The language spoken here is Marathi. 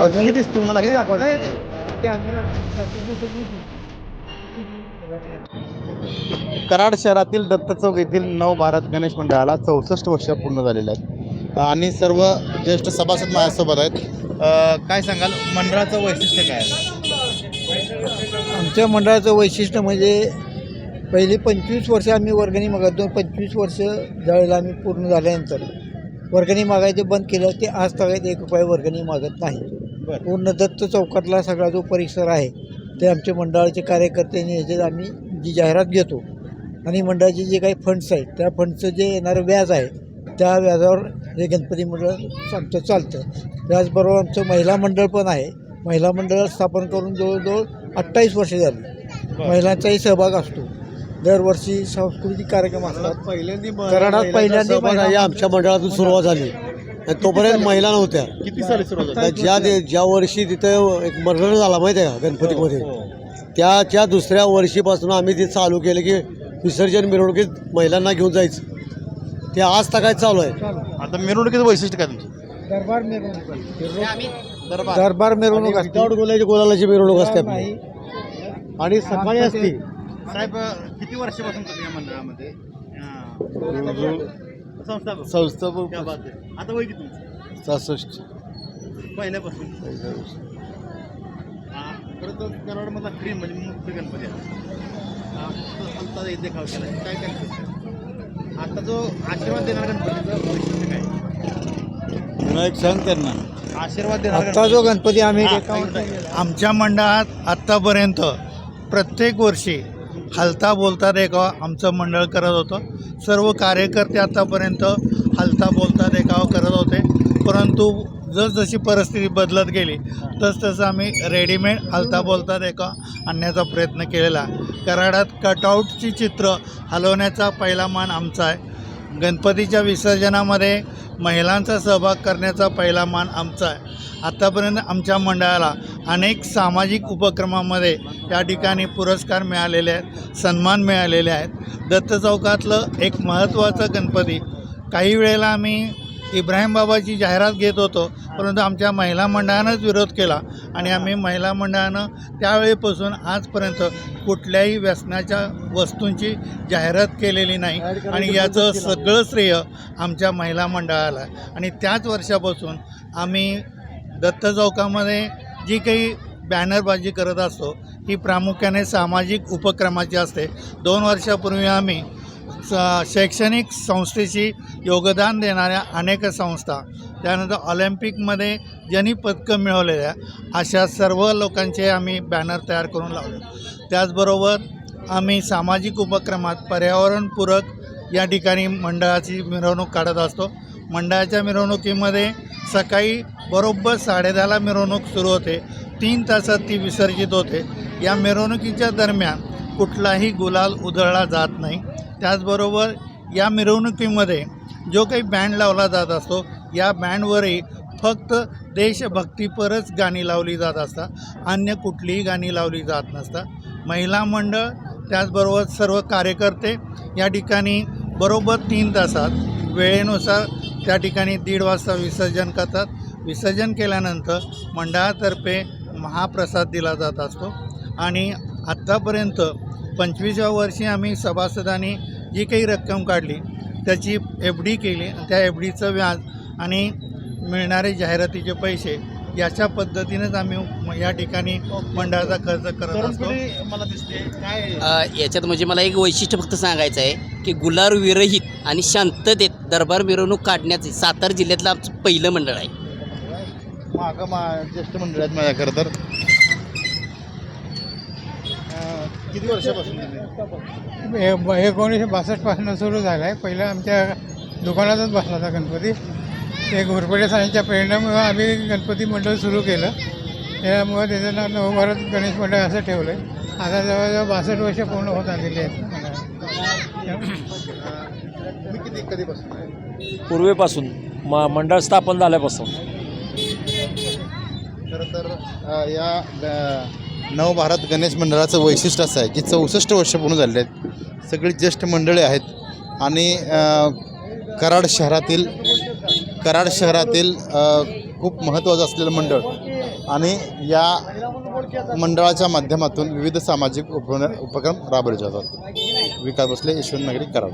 अजून दिसते मला किती कराड शहरातील दत्त चौक येथील नव भारत गणेश मंडळाला चौसष्ट वर्ष पूर्ण झालेले आहेत. आणि सर्व ज्येष्ठ सभासद माझ्यासोबत आहेत. काय सांगाल? मंडळाचं वैशिष्ट्य काय आहे? आमच्या मंडळाचं वैशिष्ट्य म्हणजे पहिली पंचवीस वर्ष आम्ही वर्गणी मागत दोन पंचवीस वर्ष ज्यावेळेला आम्ही पूर्ण झाल्यानंतर वर्गणी मागायचे बंद केलं ते आज तगायत एक रुपये वर्गणी मागत नाही. पूर्ण दत्त चौकातला सगळा जो परिसर आहे ते आमच्या मंडळाचे कार्यकर्ते ह्याच्यात आम्ही जी जाहिरात घेतो आणि मंडळाचे जे काही फंड्स आहेत त्या फंडचं जे येणारं व्याज आहे त्या व्याजावर हे गणपती मंडळ आमचं चालतं. त्याचबरोबर आमचं महिला मंडळ पण आहे. महिला मंडळ स्थापन करून जवळजवळ अठ्ठावीस वर्षे झाली. महिलांचाही सहभाग असतो. दरवर्षी सांस्कृतिक कार्यक्रम असतात. कराडात पहिल्यांदा पहिल्यांदा आमच्या मंडळातून सुरुवात झाली. तोपर्यंत महिला नव्हत्या. किती साली सुरू तर ज्या ज्या वर्षी तिथे एक मरण झाला माहिती आहे का गणपतीमध्ये? त्या त्या दुसऱ्या वर्षीपासून आम्ही ते चालू केलं की विसर्जन मिरवणुकीत महिलांना घेऊन जायचं. ते आज तर काय चालू आहे. आता मिरवणुकीचं वैशिष्ट्य काय तुमचं? दरबार मिरवणूक. असते. दरबार. दरबार मिरवणूक असते. विदाऊट गोलाची गोलाची मिरवणूक असते आपली. आणि सकाळी असते. साहेब किती वर्षापासून तुम्ही या मंडळामध्ये? अं, संस्थापक संस्थापक क्या बात आहे. आता वय किती तुमचं? सहासष्ट. पहिल्यापासून. हा, खरं तर कराडमधला क्रीम म्हणजे मुख्य गणपती आहे. हा, तो संताचा इथे खाव केला. काय काय करतो? आता जो आशीर्वाद देणारा गणपतीचं वैशिष्ट्य काय विनायक सांग त्यांना. आशीर्वाद देणारा आत्ता जो गणपती आम्ही हा, एकावन्न. आमच्या मंडळात आत्तापर्यंत प्रत्येक वर्षी हलता बोलता देखावा आमचं मंडळ करत होतं. सर्व कार्यकर्ते आत्तापर्यंत हलता बोलता देखावा करत होते. परंतु जसजशी परिस्थिती बदलत गेली तसतसं आम्ही रेडीमेड हलता बोलता देखावा आणण्याचा प्रयत्न केलेला. कराडात कटआउटची चित्र हलवण्याचा पहिला मान आमचा आहे. गणपतीच्या विसर्जनामध्ये महिलांचा सहभाग करण्याचा पहिला मान आमचा आहे. आत्तापर्यंत आमच्या मंडळाला अनेक सामाजिक उपक्रमामध्ये त्या ठिकाणी पुरस्कार मिळालेले आहेत सन्मान मिळालेले आहेत. दत्त चौकातलं एक महत्त्वाचं गणपती काही वेळेला आम्ही इब्राहिम बाबाची जाहिरात घेत होतो परंतु आमच्या महिला मंडळानंच विरोध केला. आणि आम्ही महिला मंडळानं त्यावेळेपासून आजपर्यंत कुठल्याही व्यसनाच्या वस्तूंची जाहिरात केलेली नाही. आणि याचं सगळं श्रेय आमच्या महिला मंडळाला आणि त्याच वर्षापासून आम्ही दत्त चौकामध्ये जी काही बॅनरबाजी करत असतो ही प्रामुख्याने सामाजिक उपक्रमाची असते. दोन वर्षापूर्वी आम्ही स- शैक्षणिक संस्थेशी योगदान देणाऱ्या अनेक संस्था त्यानंतर ऑलिम्पिकमध्ये ज्यांनी पदकं मिळवलेल्या अशा सर्व लोकांचे आम्ही बॅनर तयार करून लावले त्याचबरोबर आम्ही सामाजिक उपक्रमात पर्यावरणपूरक या ठिकाणी मंडळाची मिरवणूक काढत असतो. मंडळाच्या मिरवणुकीमध्ये सकाळी बरोबर साडेदहाला मिरवणूक सुरू होते तीन तासात ती विसर्जित होते. या मिरवणुकीच्या दरम्यान कुठलाही गुलाल उधळला जात नाही. त्याचबरोबर या मिरवणुकीमध्ये जो काही बँड लावला जात असतो या बँडवरही फक्त देशभक्तीपरच गाणी लावली जात असतात. अन्य कुठलीही गाणी लावली जात नसतात. महिला मंडळ त्याचबरोबर सर्व कार्यकर्ते या ठिकाणी बरोबर तीन तासात वेळेनुसार त्या ठिकाणी दीड वाजता विसर्जन करतात. विसर्जन केल्यानंतर मंडळातर्फे महाप्रसाद दिला जात असतो. आणि आत्तापर्यंत पंचवीसव्या वर्षी आम्ही सभासदांनी जी काही रक्कम काढली त्याची एफ डी केली आणि त्या एफ डीचं व्याज आणि मिळणारे जाहिरातीचे पैसे याच्या पद्धतीनेच आम्ही म- या ठिकाणी मंडळाचा खर्च करत असतो. मला दिसते काय याच्यात म्हणजे मला एक वैशिष्ट्य फक्त सांगायचं आहे की गुलार विरहित आणि शांततेत दरबार मिरवणूक काढण्याचे सातारा जिल्ह्यातलं आमचं पहिलं मंडळ आहे. मागं मा ज्येष्ठ मंडळ आहेत माझ्या खरं तर अं, किती वर्षापासून? हे एकोणीसशे बासष्टपासून सुरू झालं आहे पहिलं आमच्या दुकानातच बसला होता गणपती. ते घोरपडे साईंच्या प्रेरणेमुळं आम्ही गणपती मंडळ सुरू केलं. त्यामुळं त्याचं नाव नवभारत गणेश मंडळ असं ठेवलं आहे आता जवळजवळ बासष्ट वर्ष पूर्ण होत आलेली आहेत. किती कधीपासून? पूर्वीपासून. म मंडळ स्थापन झाल्यापासून. खरं तर या नवभारत गणेश मंडळाचं वैशिष्ट्य असं आहे की चौसष्ट वर्ष पूर्ण झालेले आहेत. सगळी ज्येष्ठ मंडळी आहेत. आणि कराड शहरातील कराड शहरातील खूप महत्त्वाचं असलेलं मंडळ आणि या मंडळाच्या माध्यमातून विविध सामाजिक उप उपक्रम राबवले जातात. विकास बसले यशवंत नगरी कराड.